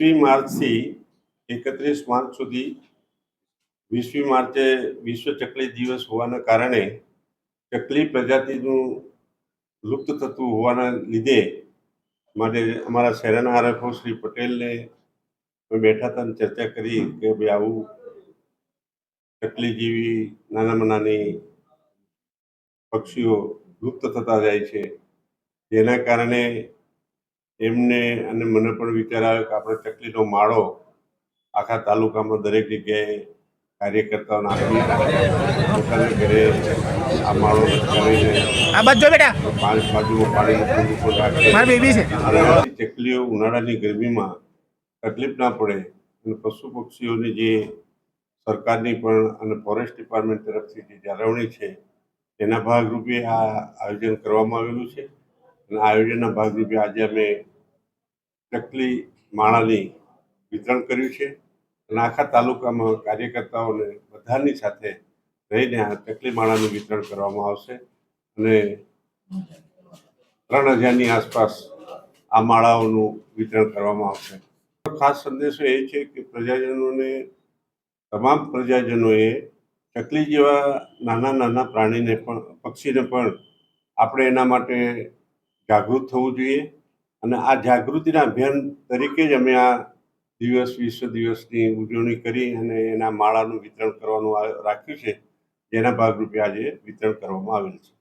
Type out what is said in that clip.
વીસમી માર્ચથી એકત્રીસ માર્ચ સુધી વીસમી માર્ચે વિશ્વ ચકલી દિવસ હોવાના કારણે ચકલી પ્રજાતિનું લુપ્ત થતું હોવાના લીધે માટે અમારા શહેરના આરએફઓ શ્રી પટેલને બેઠા હતા ચર્ચા કરી કે ભાઈ આવું ચકલી જેવી નાનામાં નાની પક્ષીઓ લુપ્ત થતા જાય છે. જેના કારણે એમને અને મને પણ વિચાર આવ્યો કે આપણે ચકલીનો માળો આખા તાલુકામાં દરેક જગ્યાએ કાર્યકર્તાઓ નાખી પોતાના ઘરે આ માળો કરીને આ બાજુ બેટા. પાંચ બાજુમાં પાણીનું કુંડું રાખે. મારી બેબી છે. અને ચકલીઓ ઉનાળાની ગરમીમાં તકલીફ ના પડે. અને પશુ પક્ષીઓની જે સરકારની પણ અને ફોરેસ્ટ ડિપાર્ટમેન્ટ તરફથી જે જાળવણી છે તેના ભાગરૂપે આ આયોજન કરવામાં આવેલું છે. અને આયોજનના ભાગરૂપે આજે અમે ચકલી માળાની વિતરણ કર્યું છે અને આખા તાલુકામાં કાર્યકર્તાઓને બધાની સાથે રહીને આ ચકલી માળાનું વિતરણ કરવામાં આવશે અને ત્રણ હજારની આસપાસ આ માળાઓનું વિતરણ કરવામાં આવશે. ખાસ સંદેશો એ છે કે પ્રજાજનોને, તમામ પ્રજાજનોએ ચકલી જેવા નાના નાના પ્રાણીને પણ, પક્ષીને પણ આપણે એના માટે જાગૃત થવું જોઈએ. અને આ જાગૃતિના અભિયાન તરીકે જ અમે આ દિવસ, વિશ્વ દિવસની ઉજવણી કરી અને એના માળાનું વિતરણ કરવાનું રાખ્યું છે. જેના ભાગરૂપે આજે વિતરણ કરવામાં આવેલ છે.